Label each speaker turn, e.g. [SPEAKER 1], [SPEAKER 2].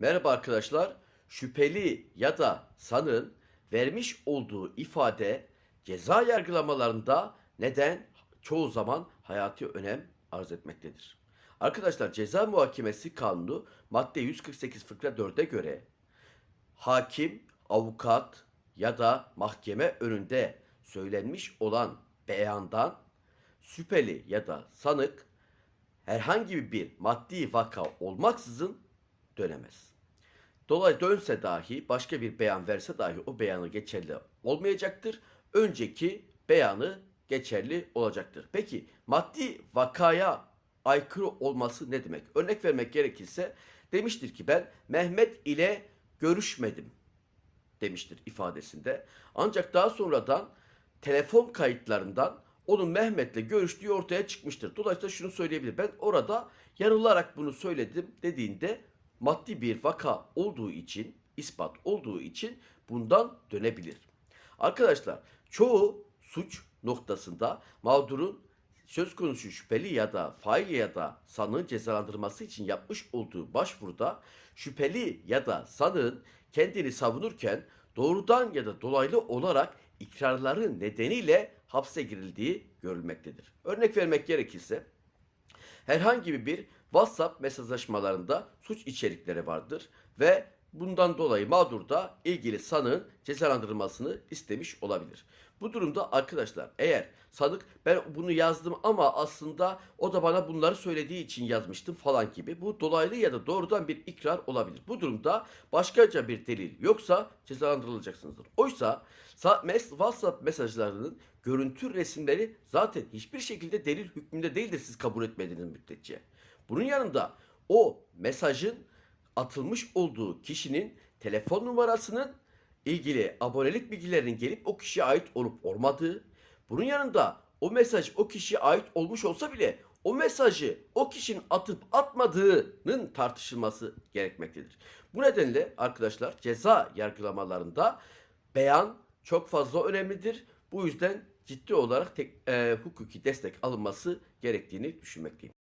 [SPEAKER 1] Merhaba arkadaşlar. Şüpheli ya da sanığın vermiş olduğu ifade ceza yargılamalarında neden çoğu zaman hayati önem arz etmektedir. Arkadaşlar ceza muhakemesi kanunu madde 148 fıkra 4'e göre hakim, avukat ya da mahkeme önünde söylenmiş olan beyandan şüpheli ya da sanık herhangi bir maddi vaka olmaksızın dönemez. Dolay dönse dahi başka bir beyan verse dahi o beyanı geçerli olmayacaktır. Önceki beyanı geçerli olacaktır. Peki maddi vakaya aykırı olması ne demek? Örnek vermek gerekirse demiştir ki ben Mehmet ile görüşmedim demiştir ifadesinde. Ancak daha sonradan telefon kayıtlarından onun Mehmet'le görüştüğü ortaya çıkmıştır. Dolayısıyla şunu söyleyebilir. Ben orada yanılarak bunu söyledim dediğinde maddi bir vaka olduğu için, ispat olduğu için bundan dönebilir. Arkadaşlar çoğu suç noktasında mağdurun söz konusu şüpheli ya da fail ya da sanığın cezalandırması için yapmış olduğu başvuruda şüpheli ya da sanığın kendini savunurken doğrudan ya da dolaylı olarak ikrarları nedeniyle hapse girildiği görülmektedir. Örnek vermek gerekirse herhangi bir WhatsApp mesajlaşmalarında suç içerikleri vardır ve bundan dolayı mağdur da ilgili sanığın cezalandırılmasını istemiş olabilir. Bu durumda arkadaşlar eğer sanık ben bunu yazdım ama aslında o da bana bunları söylediği için yazmıştım falan gibi bu dolaylı ya da doğrudan bir ikrar olabilir. Bu durumda başkaca bir delil yoksa cezalandırılacaksınızdır. Oysa WhatsApp mesajlarının görüntü resimleri zaten hiçbir şekilde delil hükmünde değildir siz kabul etmediğiniz müddetçe. Bunun yanında o mesajın atılmış olduğu kişinin telefon numarasının ilgili abonelik bilgilerinin gelip o kişiye ait olup olmadığı, bunun yanında o mesaj o kişiye ait olmuş olsa bile o mesajı o kişinin atıp atmadığının tartışılması gerekmektedir. Bu nedenle arkadaşlar ceza yargılamalarında beyan çok fazla önemlidir. Bu yüzden ciddi olarak tek, e, hukuki destek alınması gerektiğini düşünmekteyim.